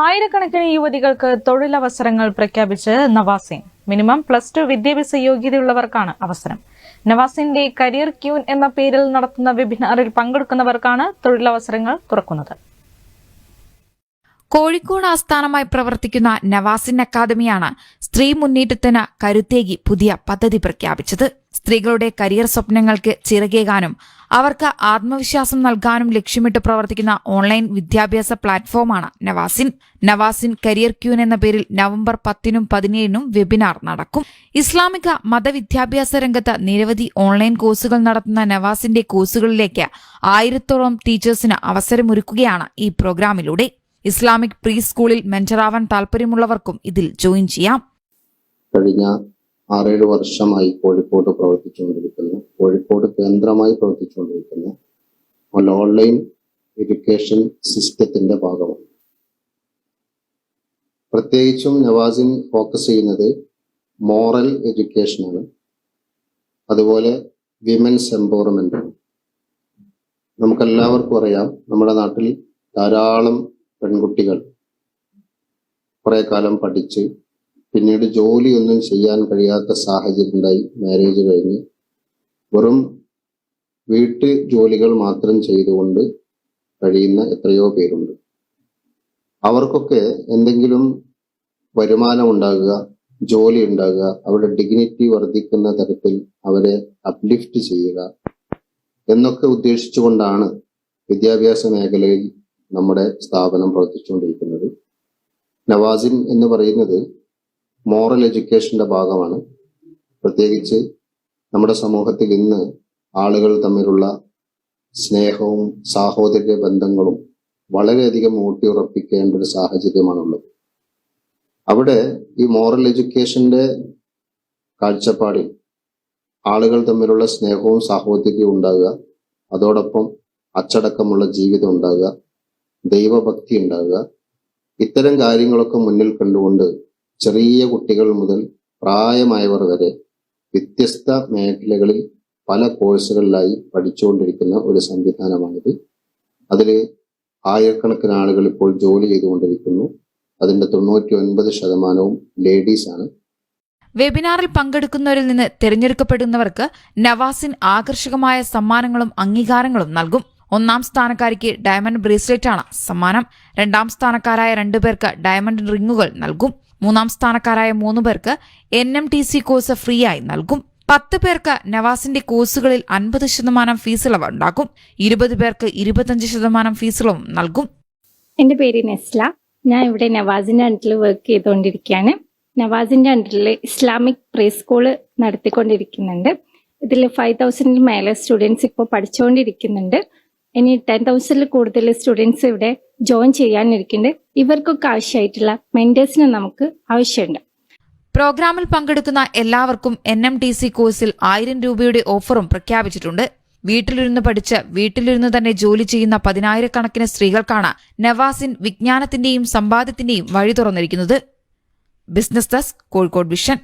ആയിരക്കണക്കിന് യുവതികൾക്ക് തൊഴിലവസരങ്ങൾ പ്രഖ്യാപിച്ച് നവാസിൻ. മിനിമം പ്ലസ് ടു വിദ്യാഭ്യാസ യോഗ്യതയുള്ളവർക്കാണ് അവസരം. നവാസിന്റെ കരിയർ ക്യൂൻ എന്ന പേരിൽ നടത്തുന്ന വെബിനാറിൽ പങ്കെടുക്കുന്നവർക്കാണ് തൊഴിലവസരങ്ങൾ തുറക്കുന്നത്. കോഴിക്കോട് ആസ്ഥാനമായി പ്രവർത്തിക്കുന്ന നവാസിൻ അക്കാദമിയാണ് സ്ത്രീ മുന്നേറ്റത്തിന് കരുത്തേകി പുതിയ പദ്ധതി പ്രഖ്യാപിച്ചത്. സ്ത്രീകളുടെ കരിയർ സ്വപ്നങ്ങൾക്ക് ചിറകേകാനും അവർക്ക് ആത്മവിശ്വാസം നൽകാനും ലക്ഷ്യമിട്ട് പ്രവർത്തിക്കുന്ന ഓൺലൈൻ വിദ്യാഭ്യാസ പ്ലാറ്റ്ഫോമാണ് നവാസിൻ. നവാസിൻ കരിയർ ക്യൂൻ എന്ന പേരിൽ നവംബർ പത്തിനും പതിനേഴിനും വെബിനാർ നടക്കും. ഇസ്ലാമിക മതവിദ്യാഭ്യാസ രംഗത്ത് നിരവധി ഓൺലൈൻ കോഴ്സുകൾ നടത്തുന്ന നവാസിന്റെ കോഴ്സുകളിലേക്ക് ആയിരത്തോളം ടീച്ചേഴ്സിന് അവസരമൊരുക്കുകയാണ് ഈ പ്രോഗ്രാമിലൂടെ. ഇസ്ലാമിക് പ്രീ സ്കൂളിൽ മെന്ററാവാൻ താൽപ്പര്യമുള്ളവർക്കും ഇതിൽ ജോയിൻ ചെയ്യാം. കഴിഞ്ഞ ആറേഴ് വർഷമായി കോഴിക്കോട് പ്രവർത്തിച്ചുകൊണ്ടിരിക്കുന്നു. കോഴിക്കോട് കേന്ദ്രമായി പ്രവർത്തിച്ചുകൊണ്ടിരിക്കുന്നു. ഓൺലൈൻ എഡ്യൂക്കേഷൻ സിസ്റ്റത്തിന്റെ ഭാഗമാണ്. പ്രത്യേകിച്ചും നവാസിൻ ഫോക്കസ് ചെയ്യുന്നത് മോറൽ എഡ്യൂക്കേഷനാണ്. അതുപോലെ വിമൻസ് എംപവർമെന്റ് നമുക്കെല്ലാവർക്കും അറിയാം നമ്മുടെ നാട്ടിൽ ധാരാളം പെൺകുട്ടികൾ കുറെ കാലം പഠിച്ച് പിന്നീട് ജോലിയൊന്നും ചെയ്യാൻ കഴിയാത്ത സാഹചര്യം ഉണ്ടായി മാരേജ് കഴിഞ്ഞ്. വെറും വീട്ടു ജോലികൾ മാത്രം ചെയ്തുകൊണ്ട് കഴിയുന്ന എത്രയോ പേരുണ്ട്. അവർക്കൊക്കെ എന്തെങ്കിലും വരുമാനം ഉണ്ടാകുക ജോലി ഉണ്ടാകുക അവരുടെ ഡിഗ്നിറ്റി വർദ്ധിക്കുന്ന തരത്തിൽ അവരെ അപ്ലിഫ്റ്റ് ചെയ്യുക എന്നൊക്കെ ഉദ്ദേശിച്ചുകൊണ്ടാണ് വിദ്യാഭ്യാസ മേഖലയിൽ നമ്മുടെ സ്ഥാപനം പ്രവർത്തിച്ചുകൊണ്ടിരിക്കുന്നത്. നവാസിൻ എന്ന് പറയുന്നത് മോറൽ എഡ്യൂക്കേഷന്റെ ഭാഗമാണ്. പ്രത്യേകിച്ച് നമ്മുടെ സമൂഹത്തിൽ ഇന്ന് ആളുകൾ തമ്മിലുള്ള സ്നേഹവും സാഹോദര്യ ബന്ധങ്ങളും വളരെയധികം ഊട്ടിയുറപ്പിക്കേണ്ട ഒരു സാഹചര്യമാണുള്ളത്. അവിടെ ഈ മോറൽ എഡ്യൂക്കേഷന്റെ കാഴ്ചപ്പാടിൽ ആളുകൾ തമ്മിലുള്ള സ്നേഹവും സാഹോദര്യവും ഉണ്ടാകുക അതോടൊപ്പം അച്ചടക്കമുള്ള ജീവിതം ഉണ്ടാകുക ദൈവഭക്തി ഉണ്ടാകുക ഇത്തരം കാര്യങ്ങളൊക്കെ മുന്നിൽ കണ്ടുകൊണ്ട് ചെറിയ കുട്ടികൾ മുതൽ പ്രായമായവർ വരെ വ്യത്യസ്ത മേഖലകളിൽ പല കോഴ്സുകളിലായി പഠിച്ചുകൊണ്ടിരിക്കുന്ന ഒരു സംവിധാനമാണിത്. അതിൽ ആയിരക്കണക്കിന് ആളുകൾ ഇപ്പോൾ ജോലി ചെയ്തുകൊണ്ടിരിക്കുന്നു. അതിന്റെ തൊണ്ണൂറ്റി ഒൻപത് ശതമാനവും ലേഡീസ് ആണ്. വെബിനാറിൽ പങ്കെടുക്കുന്നവരിൽ നിന്ന് തിരഞ്ഞെടുക്കപ്പെടുന്നവർക്ക് നവാസിൻ ആകർഷകമായ സമ്മാനങ്ങളും അംഗീകാരങ്ങളും നൽകും. ഒന്നാം സ്ഥാനക്കാരിക്ക് ഡയമണ്ട് ബ്രേസ്ലെറ്റ് ആണ് സമ്മാനം. രണ്ടാം സ്ഥാനക്കാരായ രണ്ടുപേർക്ക് ഡയമണ്ട് റിങ്ങുകൾ നൽകും. മൂന്നാം സ്ഥാനക്കാരായ മൂന്ന് പേർക്ക് N M T C course free ആയി നൽകും. പത്ത് പേർക്ക് നവാസിന്റെ കോഴ്സുകളിൽ അൻപത് ശതമാനം ഫീസ് ഇളവ് ഉണ്ടാകും ഇരുപത് പേർക്ക് ഇരുപത്തഞ്ച് ശതമാനം ഫീസ് ഇളവും നൽകും. എന്റെ പേര് നെസ്ല. ഞാൻ ഇവിടെ നവാസിന്റെ അണ്ടറിൽ വർക്ക് ചെയ്തുകൊണ്ടിരിക്കുകയാണ് നവാസിന്റെ അണ്ടറിൽ ഇസ്ലാമിക് പ്രീ സ്കൂൾ നടത്തിക്കൊണ്ടിരിക്കുന്നുണ്ട് ഇതിൽ ഫൈവ് തൗസൻഡിൽ മേലെ സ്റ്റുഡൻസ് ഇപ്പോൾ പഠിച്ചുകൊണ്ടിരിക്കുന്നുണ്ട് ഇനി ടെൻ തൗസൻഡിൽ കൂടുതൽ സ്റ്റുഡൻസ് ഇവിടെ ജോയിൻ ചെയ്യാനിരിക്കുന്നുണ്ട്. ഇവർക്കൊക്കെ ആവശ്യമായിട്ടുള്ള മെന്റേഴ്സിന് നമുക്ക് ആവശ്യമുണ്ട്. പ്രോഗ്രാമിൽ പങ്കെടുക്കുന്ന എല്ലാവർക്കും എൻ എം ടി സി കോഴ്സിൽ ആയിരം രൂപയുടെ ഓഫറും പ്രഖ്യാപിച്ചിട്ടുണ്ട്. വീട്ടിലിരുന്ന് പഠിച്ച് വീട്ടിലിരുന്ന് തന്നെ ജോലി ചെയ്യുന്ന പതിനായിരക്കണക്കിന് സ്ത്രീകൾക്കാണ് നവാസിൻ വിജ്ഞാനത്തിന്റെയും സമ്പാദ്യത്തിന്റെയും വഴി തുറന്നിരിക്കുന്നത്. Business desk Kozhikode vision